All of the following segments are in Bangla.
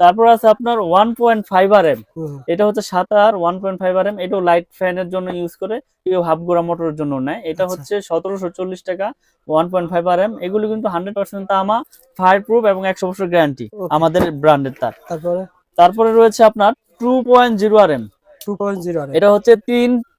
তারপর আছে আপনার one point five R M. এটা হচ্ছে সাতার one point five R M এটাও লাইট ফ্যানের জন্য ইউজ করে কেউ হাফ গোড়া মোটরের জন্য নেয়। এটা আচ্ছা। হচ্ছে সতেরোশো চল্লিশ টাকা one point five R M এগুলো কিন্তু হান্ড্রেড পার্সেন্ট তামা ফায়ার প্রুফ এবং একশো বছর গ্যারান্টি আমাদের ব্র্যান্ডের তার। তারপরে? তারপরে রয়েছে আপনার two point zero R M two point zero এটা হচ্ছে তিন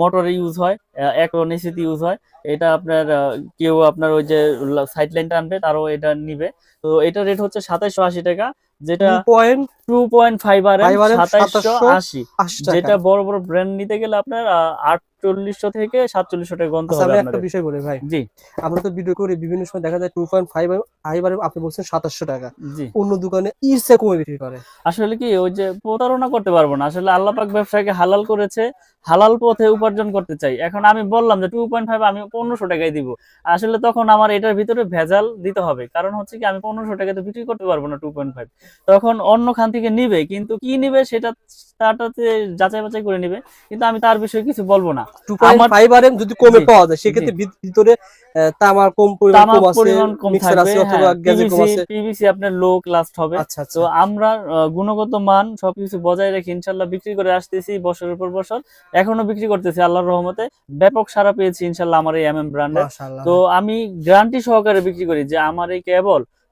মোটরে ইউজ হয় অ্যাক্রোনিসিটি ইউজ হয়। এটা আপনার কেউ আপনার ওই যে সাইড লাইনটা আনবে তারও এটা নিবে। তো এটা রেট হচ্ছে সাতাইশশো আশি টাকা, যেটা point two point five R M 5 RM সাতাইশশো 2780 আশি। আশি যেটা বড় বড় ব্র্যান্ড নিতে গেলে আপনার আটচল্লিশশো থেকে সাতচল্লিশশো টাকা গন্তে হবে একটা বিষয় বলি ভাই। জি। আমরা তো ভিডিও করি বিভিন্ন সময় দেখা যায় টু পয়েন্ট ফাইভ ফাইভ আপনি বলছেন সাতাশশো টাকা। জি। অন্য দোকানে ইরসে কমে বিক্রি করে। আসলে কি ওই যে প্রতারণা করতে পারব না। আসলে আল্লাহ পাক ব্যবসাকে হালাল করেছে হালাল পথে উপার্জন করতে চাই। এখন আমি বললাম যে টু পয়েন্ট ফাইভ আমি পনেরোশো টাকায় দিব। আসলে তখন আমার এটার ভিতরে ভেজাল দিতে হবে। কারণ হচ্ছে কি আমি পনেরোশো টাকায় টাকাতে বিক্রি করতে পারব না টু পয়েন্ট ফাইভ তখন অন্য খান থেকে নিবে কিন্তু কি নিবে সেটা তারটাতে যাচাই বাছাই করে নিবে কিন্তু আমি তার বিষয়ে কিছু বলব না। যদি কমে পাওয়া যায় সেক্ষেত্রে ভিতরে তামার কম পরিমাণ কম থাকবে পিভিসি আপনার লো ক্লাস্ট হবে। আচ্ছা আচ্ছা। তো আমরা গুণগত মান সবকিছু বজায় রেখে ইনশাল্লাহ বিক্রি করে আসতেছি বছরের পর বছর। এখনও বিক্রি করতেছি আল্লাহর রহমতে। ব্যাপক সারা পেয়েছি ইনশাল্লাহ আমার এই এম এম ব্র্যান্ডের তো আমি গ্যারান্টি সহকারে বিক্রি করি যে আমার এই কেবল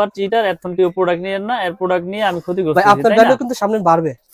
বাটোয়ার চিটার এখন কেউ প্রোডাক্ট নিয়ে না এর প্রোডাক্ট নিয়ে আমি ক্ষতি করছি আপনার ভ্যালু কিন্তু সামনে বাড়বে।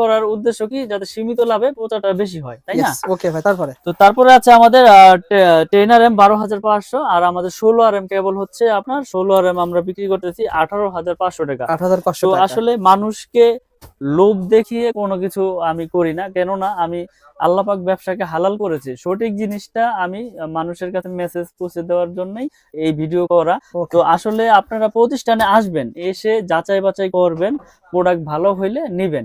করার উদ্দেশ্য কি? যাতে সীমিত লাভে প্রচারটা বেশি হয় তাই না? ওকে ভাই তারপরে? তো তারপরে আছে আমাদের টেন আর এম বারো হাজার পাঁচশো আর আমাদের ষোলো আর এম কেবল হচ্ছে আপনার ষোলো আর এম আমরা বিক্রি করতেছি আঠারো হাজার পাঁচশো টাকা। আট হাজার পাঁচশো তো আসলে মানুষকে লোভ দেখিয়ে কোনো কিছু আমি করি না কেননা আমি আল্লাপাক ব্যবসাকে হালাল করেছে। সঠিক জিনিসটা আমি মানুষের কাছে মেসেজ পৌঁছে দেওয়ার জন্যই এই ভিডিও করা। তো আসলে আপনারা প্রতিষ্ঠানে আসবেন এসে যাচাই বাছাই করবেন প্রোডাক্ট ভালো হইলে নিবেন।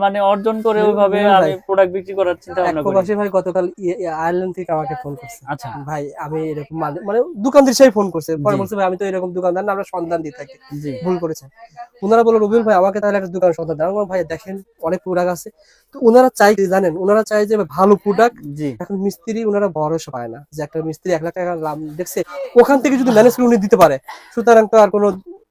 মানে অর্জন করে ওইভাবে আমি প্রোডাক্ট বিক্রি করার চিন্তা ভাবনা করি। প্রবাসী ভাই গতকাল আয়ারল্যান্ড থেকে আমাকে ফোন করছে। আচ্ছা। ভাই আমি এরকম মানে- দোকানদার সেই ফোন করছে। পরে বলছে ভাই আমি তো এরকম দোকানদার না আমরা সন্ধান দিয়ে থাকি ভুল করেছেন ওনারা বলল রবিউল ভাই আমাকে তাহলে একটা দোকান সন্ধান বললাম, ভাই দেখেন অনেক প্রোডাক্ট আছে। তো ওনারা চাই জানেন ওনারা চাই যে ভালো প্রোডাক্ট জি। এখন মিস্ত্রি ওনারা ভরসা পায় না যে একটা মিস্ত্রি এক লাখ টাকা লাভ দেখছে। ওখান থেকে যদি ম্যানেজ করে উনি দিতে পারে। সুতরাং তো আর কোনো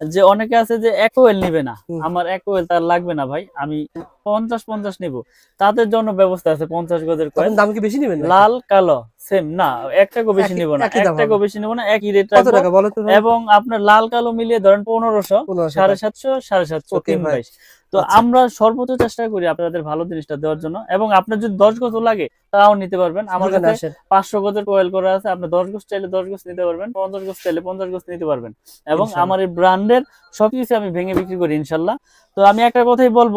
যে অনেকে আছে যে একোয়েল নিবে না। আমার একোয়েল তার লাগবে না ভাই আমি পঞ্চাশ পঞ্চাশ নিব তাদের জন্য ব্যবস্থা আছে পঞ্চাশ গজের কয়েল দাম কি বেশি নিবেন? লাল কালো সেম না এক টাকা বেশি নিব না এক টাকা বেশি নিব না একই রেট রাখব। টাকা বলো তো? এবং আপনার লাল কালো মিলিয়ে ধরেন পনেরোশো পনেরোশো সাড়ে টাকা। সাতশো সাড়ে সাতশো Okay, তিন ভাই। বাইশ। তো আচ্ছা। আমরা সর্বোচ্চ চেষ্টা করি আপনাদের ভালো জিনিসটা দেওয়ার জন্য। এবং আপনার যদি দশ গজ লাগে তাও নিতে পারবেন। আমার কাছে। পাঁচশো গজের কোয়েল করা আছে। আপনি দশ গজ চাইলে দশ গজ নিতে পারবেন পঞ্চাশ গজ চাইলে পঞ্চাশ গজ নিতে পারবেন। এবং আমার এই ব্র্যান্ডের সবকিছু আমি ভেঙে বিক্রি করি ইনশাল্লাহ। তো আমি একটা কথাই বলব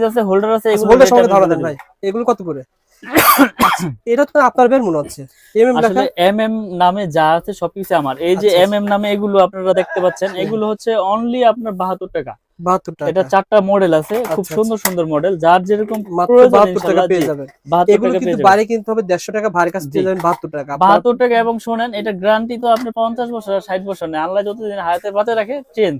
সুইচ আছে হোল্ডার আছে এগুলো বলতে rate সঙ্গে ধরা দেন ভাই। এগুলো কত করে? আচ্ছা, এটা তো আপনার বের মনে হচ্ছে। এমএম লেখা আসলে এম এম নামে যা আছে সবকিছু আমার। এই যে আচ্ছা, এম এম নামে এগুলো আপনারা দেখতে পাচ্ছেন এগুলো হচ্ছে অনলি আপনার বাহাত্তর টাকা। বাহাত্তর টাকা। এটা চারটা মডেল আছে খুব আচ্ছা, সুন্দর সুন্দর মডেল যার যেরকম মাত্র প্রয়োজন বাহাত্তর টাকা পেয়ে যাবেন। বাহাত্তর এগুলো টাকা কিন্তু পেয়ে যাবেন। বাইরে কিনতে হবে দেড়শো টাকা ভাইয়ের কাছে পেয়ে জি। যাবেন বাহাত্তর টাকা। আপনার- বাহাত্তর টাকা এবং শোনেন এটা গ্যারান্টি তো আপনি পঞ্চাশ বছর আর ষাট বছর নেই। আল্লাহ যতদিন হাতে পাতে রাখে চেঞ্জ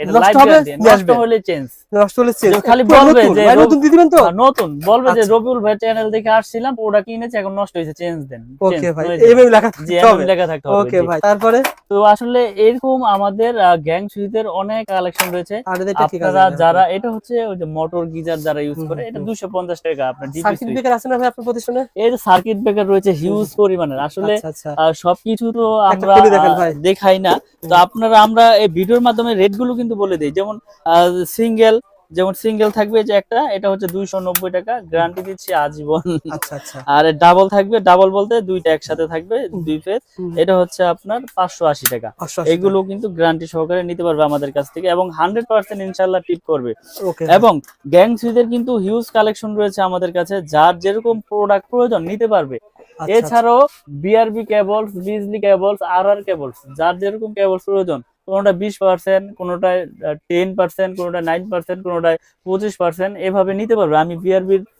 এটা লাইফ গ্যারান্টি নষ্ট হলে চেঞ্জ নষ্ট হলে চেঞ্জ খালি বলবে যে নতুন দিয়ে দিবেন তো? নতুন। বলবে যে আচ্ছা। রবিউল ভাই চ্যানেল দেখে আসছিলাম ওটা কিনেছি এখন নষ্ট হয়েছে চেঞ্জ দেন। ওকে ভাই হয়ে লেখা থাকতে হবে। লেখা থাকতে হবে ওকে ভাই তারপরে? তো আসলে এরকম আমাদের গ্যাং সুইচের অনেক কালেকশন রয়েছে। আপনারা যারা এটা হচ্ছে ওই যে মোটর গিজার যারা ইউজ করে এটা হুম। দুশো পঞ্চাশ টাকা আপনার সার্কিট ব্রেকার আছে না ভাই আপনার প্রতিষ্ঠানে? এই যে সার্কিট ব্রেকার রয়েছে হিউজ পরিমাণের। আসলে আচ্ছা আচ্ছা। সবকিছু তো আমরা। দেখাই না। তো আপনারা আমরা এই ভিডিওর মাধ্যমে রেটগুলো কিন্তু বলে দিই। যেমন সিঙ্গেল যেমন সিঙ্গেল থাকবে যে একটা এটা হচ্ছে দুইশো নব্বই টাকা। গ্যারান্টি দিচ্ছি আজীবন। আচ্ছা আচ্ছা। আর ডাবল থাকবে ডাবল বলতে দুইটা একসাথে থাকবে দুই হুম। এটা হচ্ছে আপনার পাঁচশো আশি টাকা। এগুলো কিন্তু গ্যারান্টি সহকারে নিতে পারবে আমাদের কাছ থেকে এবং হান্ড্রেড পার্সেন্ট ইনশাল্লাহ টিপ করবে। এবং গ্যাং সুইচের কিন্তু হিউজ কালেকশন রয়েছে আমাদের কাছে। যার যেরকম প্রোডাক্ট প্রয়োজন নিতে পারবে। এছাড়াও BRB cables Bijli cables R R cables যার যেরকম কেবলস প্রয়োজন, কোনোটা বিশ পার্সেন্ট কোনোটায় টেন পার্সেন্ট কোনোটা নাইন পার্সেন্ট কোনোটায় পঁচিশ পার্সেন্ট এভাবে নিতে পারবে। আমি বিআরবির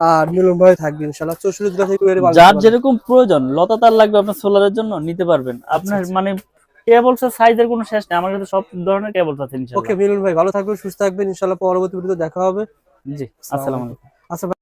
আর মিলন ভাই থাকবে ইনশাআল্লাহ। চৌষট্টি জেলা থেকে যার যেরকম প্রয়োজন লতা তার লাগবে আপনার সোলারের জন্য নিতে পারবেন। আপনার আচ্ছা। মানে কেবলস সাইজের কোনো শেষ নেই আমার কাছে সব ধরনের কেবল আছে ওকে ইনশাআল্লাহ মিলন ভাই ভালো থাকবেন সুস্থ থাকবেন ইনশাআল্লাহ পরবর্তী ভিডিওতে দেখা হবে। জি আসসালামু আলাইকুম।